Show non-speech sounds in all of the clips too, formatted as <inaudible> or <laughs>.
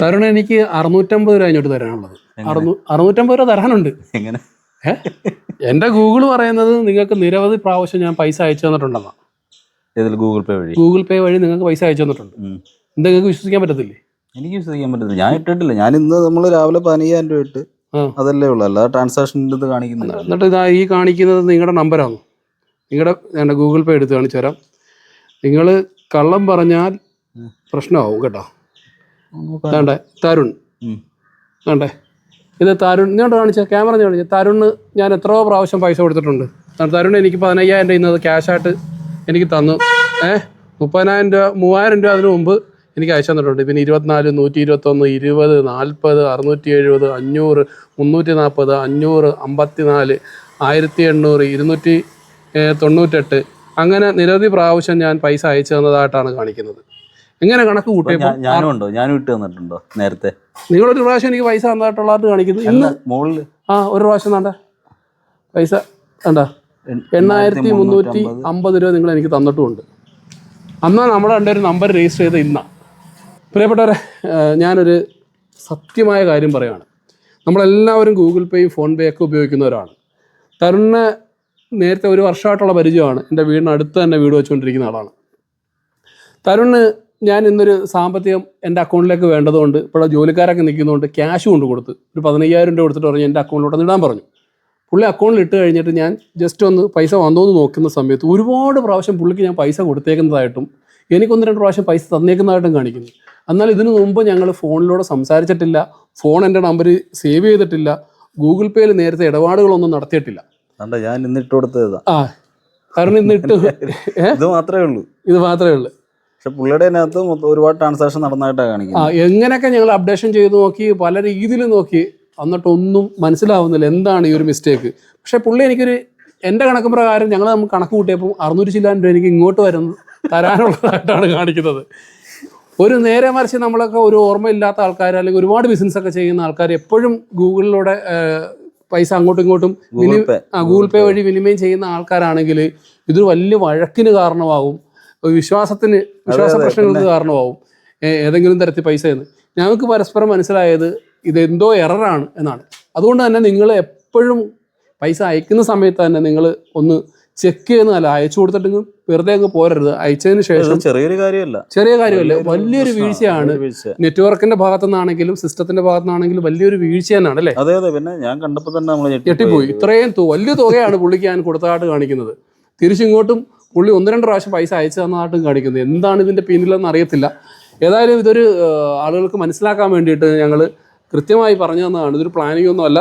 തരുൺ എനിക്ക് അറുന്നൂറ്റമ്പത് രൂപ അതിനോട്ട് തരാനുള്ളത്. അറുന്നൂ അറുന്നൂറ്റമ്പത് രൂപ തരാനുണ്ട്. എങ്ങനെ? എന്റെ ഗൂഗിൾ പറയുന്നത് നിങ്ങൾക്ക് നിരവധി പ്രാവശ്യം ഞാൻ പൈസ അയച്ചു തന്നിട്ടുണ്ടെന്നാ. ഗൂഗിൾ പേ വഴി? ഗൂഗിൾ പേ വഴി നിങ്ങൾക്ക് പൈസ അയച്ചു തന്നിട്ടുണ്ട്. എന്താ നിങ്ങൾക്ക് വിശ്വസിക്കാൻ പറ്റത്തില്ലേ? എനിക്ക് വിശ്വസിക്കാൻ പറ്റത്തില്ല. ഞാൻ ഇട്ടിട്ടില്ല. ഞാൻ ഇന്ന് നമ്മൾ രാവിലെ പതിനയ്യായിരം രൂപ ഇട്ട് അതല്ലേ ഉള്ളൂ. അല്ലാതെ ട്രാൻസാക്ഷന്റെ ഇത് കാണിക്കുന്നില്ല. എന്നിട്ട് ഇതാ ഈ കാണിക്കുന്നത് നിങ്ങളുടെ നമ്പറാണ് നിങ്ങളുടെ എന്റെ ഗൂഗിൾ പേ എടുത്ത് കാണിച്ചു തരാം. നിങ്ങൾ കള്ളം പറഞ്ഞാൽ പ്രശ്നമാവും കേട്ടോ. വേണ്ടേ തരുൺ. കണ്ടേ വേണ്ടേ ഇത് തരുൺ ഇങ്ങോട്ട് കാണിച്ച? ക്യാമറ കാണിച്ച. തരുണ് ഞാൻ എത്രയോ പ്രാവശ്യം പൈസ കൊടുത്തിട്ടുണ്ട്. തരുൺ എനിക്ക് പതിനയ്യായിരം രൂപ ഇന്നത് ക്യാഷായിട്ട് എനിക്ക് തന്നു. ഏഹ് മുപ്പതിനായിരം രൂപ മൂവായിരം രൂപ അതിന് മുമ്പ് എനിക്ക് അയച്ചു തന്നിട്ടുണ്ട്. പിന്നെ ഇരുപത്തിനാല് നൂറ്റി ഇരുപത്തൊന്ന് ഇരുപത് നാൽപ്പത് അറുന്നൂറ്റി എഴുപത് അഞ്ഞൂറ് മുന്നൂറ്റി നാൽപ്പത് അഞ്ഞൂറ് അമ്പത്തി നാല് ആയിരത്തി എണ്ണൂറ് ഇരുന്നൂറ്റി തൊണ്ണൂറ്റെട്ട്. അങ്ങനെ നിരവധി പ്രാവശ്യം ഞാൻ പൈസ അയച്ചു തന്നതായിട്ടാണ് കാണിക്കുന്നത്. എങ്ങനെ കണക്ക് കൂട്ടിയപ്പോൾ ഞാനുണ്ടോ ഞാനും ഇട്ട് തന്നിട്ടുണ്ടോ നേരത്തെ? നിങ്ങളൊരു പ്രാവശ്യം എനിക്ക് പൈസ തന്നിട്ടുള്ളതായിട്ട് കാണിക്കുന്നു. ഇന്ന് മുകളിൽ ആ ഒരു പ്രാവശ്യം തന്നെ പൈസ വേണ്ട എണ്ണായിരത്തി മുന്നൂറ്റി അമ്പത് രൂപ നിങ്ങൾ എനിക്ക് തന്നിട്ടുമുണ്ട്. അന്നാ നമ്മുടെ എന്റെ ഒരു നമ്പർ രജിസ്റ്റർ ചെയ്ത ഇന്ന. പ്രിയപ്പെട്ടവരെ ഞാനൊരു സത്യമായ കാര്യം പറയുകയാണ് നമ്മളെല്ലാവരും ഗൂഗിൾ പേയും ഫോൺ പേ ഒക്കെ ഉപയോഗിക്കുന്നവരാണ് തരുണ് നേരത്തെ ഒരു വർഷമായിട്ടുള്ള പരിചയമാണ്. എന്റെ വീടിനടുത്ത് തന്നെ വീട് വെച്ചുകൊണ്ടിരിക്കുന്ന ആളാണ്. തരുണിന് ഞാൻ ഇന്നൊരു സാമ്പത്തികം എന്റെ അക്കൗണ്ടിലേക്ക് വേണ്ടതുകൊണ്ട് ഇപ്പോൾ ജോലിക്കാരൊക്കെ നിൽക്കുന്നതുകൊണ്ട് ക്യാഷ് കൊണ്ട് കൊടുത്ത് ഒരു പതിനയ്യായിരം രൂപ കൊടുത്തിട്ട് പറഞ്ഞു എന്റെ അക്കൗണ്ടിലോട്ട് ഇടാൻ പറഞ്ഞു. പുള്ളി അക്കൗണ്ടിൽ ഇട്ട് കഴിഞ്ഞിട്ട് ഞാൻ ജസ്റ്റ് ഒന്ന് പൈസ വന്നോന്ന് നോക്കുന്ന സമയത്ത് ഒരുപാട് പ്രാവശ്യം പുള്ളിക്ക് ഞാൻ പൈസ കൊടുത്തേക്കുന്നതായിട്ടും എനിക്കൊന്ന് രണ്ട് പ്രാവശ്യം പൈസ തന്നേക്കുന്നതായിട്ടും കാണിക്കുന്നു. എന്നാൽ ഇതിനു മുമ്പ് ഞങ്ങൾ ഫോണിലൂടെ സംസാരിച്ചിട്ടില്ല ഫോൺ എന്റെ നമ്പർ സേവ് ചെയ്തിട്ടില്ല ഗൂഗിൾ പേയിൽ നേരത്തെ ഇടപാടുകളൊന്നും നടത്തിയിട്ടില്ല. ഞാൻ ഇന്നിട്ട് കൊടുത്തതാ. ആ കാരണം ഇന്നിട്ട് <laughs> ഇത് മാത്രമേ ഉള്ളൂ. ഇത് മാത്രമേ ഉള്ളൂ. പക്ഷെ പുള്ളിയുടെ അതിനകത്ത് ഒരുപാട് ട്രാൻസാക്ഷൻ നടന്നതായിട്ടാണ് കാണിക്കുന്നത്. എങ്ങനെയൊക്കെ ഞങ്ങൾ അപ്ഡേഷൻ ചെയ്ത് നോക്കി പല രീതിയിലും നോക്കി എന്നിട്ടൊന്നും മനസ്സിലാവുന്നില്ല എന്താണ് ഈ ഒരു മിസ്റ്റേക്ക് പക്ഷെ പുള്ളി എനിക്കൊരു എന്റെ കണക്ക് പ്രകാരം ഞങ്ങൾ നമ്മൾ കണക്ക് കൂട്ടിയപ്പോൾ അറുന്നൂറ് ചില്ലാൻ രൂപ എനിക്ക് ഇങ്ങോട്ട് വരുന്ന തരാനുള്ളതായിട്ടാണ് കാണിക്കുന്നത്. ഒരു നേരെ മറിച്ച് നമ്മളൊക്കെ ഒരു ഓർമ്മയില്ലാത്ത ആൾക്കാർ അല്ലെങ്കിൽ ഒരുപാട് ബിസിനസ് ഒക്കെ ചെയ്യുന്ന ആൾക്കാർ എപ്പോഴും ഗൂഗിളിലൂടെ പൈസ അങ്ങോട്ടും ഇങ്ങോട്ടും ഗൂഗിൾ പേ വഴി വിനിമയം ചെയ്യുന്ന ആൾക്കാരാണെങ്കിൽ ഇതൊരു വലിയ വഴക്കിന് കാരണമാകും. വിശ്വാസത്തിന് വിശ്വാസ പ്രശ്നങ്ങൾക്ക് കാരണമാകും ഏതെങ്കിലും തരത്തിൽ പൈസ എന്ന് ഞങ്ങൾക്ക് പരസ്പരം മനസ്സിലായത് ഇതെന്തോ എററാണ് എന്നാണ്. അതുകൊണ്ട് തന്നെ നിങ്ങൾ എപ്പോഴും പൈസ അയക്കുന്ന സമയത്ത് തന്നെ നിങ്ങൾ ഒന്ന് ചെക്ക് ചെയ്യുന്നതല്ല അയച്ചു കൊടുത്തിട്ട് വെറുതെ അങ്ങ് പോരരുത്. അയച്ചതിന് ശേഷം ചെറിയൊരു കാര്യമല്ല. ചെറിയ കാര്യമല്ല വലിയൊരു വീഴ്ചയാണ്. നെറ്റ്വർക്കിന്റെ ഭാഗത്തു നിന്നാണെങ്കിലും സിസ്റ്റത്തിന്റെ ഭാഗത്തു നിന്നാണെങ്കിലും വലിയൊരു വീഴ്ച തന്നെയാണ് അല്ലേ? അതെ അതെ പിന്നെ ഞാൻ കണ്ടപ്പോൾ തന്നെ ഞെട്ടിപ്പോയി. ഇത്രയും വലിയ തുകയാണ് പുള്ളിക്ക് ഞാൻ കൊടുത്തതായിട്ട് കാണിക്കുന്നത്. തിരിച്ചിങ്ങോട്ടും പുള്ളി ഒന്ന് രണ്ട് പ്രാവശ്യം പൈസ അയച്ചു തന്നതായിട്ടും കാണിക്കുന്നത് എന്താണ് ഇതിന്റെ പിന്നിലെന്ന് അറിയത്തില്ല. ഏതായാലും ഇതൊരു ആളുകൾക്ക് മനസ്സിലാക്കാൻ വേണ്ടിയിട്ട് ഞങ്ങൾ കൃത്യമായി പറഞ്ഞു തന്നതാണ്. ഇതൊരു പ്ലാനിങ് ഒന്നും അല്ല.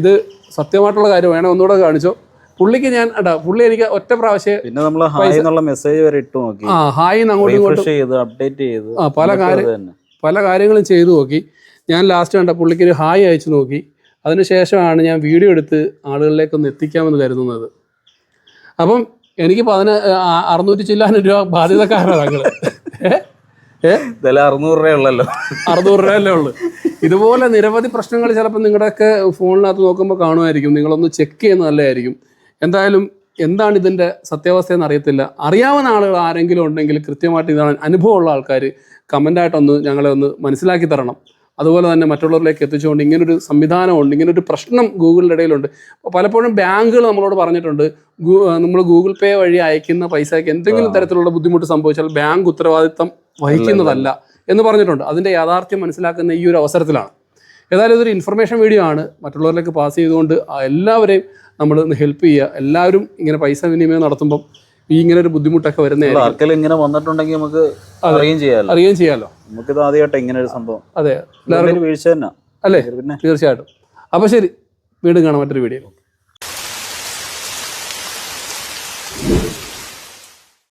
ഇത് സത്യമായിട്ടുള്ള കാര്യം വേണം ഒന്നുകൂടെ കാണിച്ചോ. പുള്ളിക്ക് ഞാൻ അടാ പുള്ളി എനിക്ക് ഒറ്റ പ്രാവശ്യം പിന്നെ നമ്മൾ ഹായ് എന്നുള്ള മെസ്സേജ് വരെ ഇട്ട് നോക്കി. ആ ഹായ് അങ്ങോട്ടും ഇങ്ങോട്ടും റിഫ്രഷ് ചെയ്ത് അപ്ഡേറ്റ് ചെയ്ത്. ആ പല കാര്യം പല കാര്യങ്ങളും ചെയ്തു നോക്കി. ഞാൻ ലാസ്റ്റ് കണ്ട പുള്ളിക്ക് ഒരു ഹായ് അയച്ചു നോക്കി. അതിനുശേഷമാണ് ഞാൻ വീഡിയോ എടുത്ത് ആളുകളിലേക്കൊന്ന് എത്തിക്കാമെന്ന് കരുതുന്നത്. അപ്പം എനിക്ക് പതിന അറുന്നൂറ്റി ചില്ലാനും രൂപ ബാധ്യതക്കാരാണ് ഞങ്ങൾ ഏ? വില അറുന്നൂറ് രൂപ ഉള്ളല്ലോ. അറുന്നൂറ് രൂപയല്ലേ ഉള്ളു. ഇതുപോലെ നിരവധി പ്രശ്നങ്ങൾ ചിലപ്പോൾ നിങ്ങളുടെയൊക്കെ ഫോണിനകത്ത് നോക്കുമ്പോൾ കാണുമായിരിക്കും. നിങ്ങളൊന്ന് ചെക്ക് ചെയ്യുന്നത് നല്ലതായിരിക്കും. എന്തായാലും എന്താണ് ഇതിന്റെ സത്യാവസ്ഥ എന്ന് അറിയത്തില്ല. അറിയാവുന്ന ആളുകൾ ആരെങ്കിലും ഉണ്ടെങ്കിൽ കൃത്യമായിട്ട് ഇതാണ് അനുഭവമുള്ള ആൾക്കാർ കമന്റായിട്ടൊന്ന് ഞങ്ങളെ ഒന്ന് മനസ്സിലാക്കി തരണം. അതുപോലെ തന്നെ മറ്റുള്ളവരിലേക്ക് എത്തിച്ചുകൊണ്ട് ഇങ്ങനൊരു സംവിധാനമുണ്ട് ഇങ്ങനൊരു പ്രശ്നം ഗൂഗിളിന്റെ ഇടയിലുണ്ട്. അപ്പോൾ പലപ്പോഴും ബാങ്കുകൾ നമ്മളോട് പറഞ്ഞിട്ടുണ്ട് നമ്മൾ ഗൂഗിൾ പേ വഴി അയക്കുന്ന പൈസയ്ക്ക് എന്തെങ്കിലും തരത്തിലുള്ള ബുദ്ധിമുട്ട് സംഭവിച്ചാൽ ബാങ്ക് ഉത്തരവാദിത്തം വഹിക്കുന്നതല്ല എന്ന് പറഞ്ഞിട്ടുണ്ട്. അതിന്റെ യാഥാർത്ഥ്യം മനസ്സിലാക്കുന്ന ഈ ഒരു അവസരത്തിലാണ്. ഏതായാലും ഇതൊരു ഇൻഫർമേഷൻ വീഡിയോ ആണ്. മറ്റുള്ളവരിലേക്ക് പാസ് ചെയ്തുകൊണ്ട് എല്ലാവരെയും നമ്മൾ ഹെൽപ്പ് ചെയ്യുക. എല്ലാവരും ഇങ്ങനെ പൈസ വിനിമയം നടത്തുമ്പം ഈ ഇങ്ങനെ ഒരു ബുദ്ധിമുട്ടൊക്കെ വരുന്ന ആർക്കെങ്കിലും ഇങ്ങനെ വന്നിട്ടുണ്ടെങ്കിൽ നമുക്ക് അറിയുകയും ചെയ്യാമല്ലോ അറിയുകയും ചെയ്യാമല്ലോ നമുക്കിത് ആദ്യമായിട്ട് ഇങ്ങനെ ഒരു സംഭവം. അതെ. വീഴ്ച തന്നെ. അല്ലേ? പിന്നെ? തീർച്ചയായിട്ടും. അപ്പൊ ശരി വീണ്ടും കാണാം മറ്റൊരു വീഡിയോ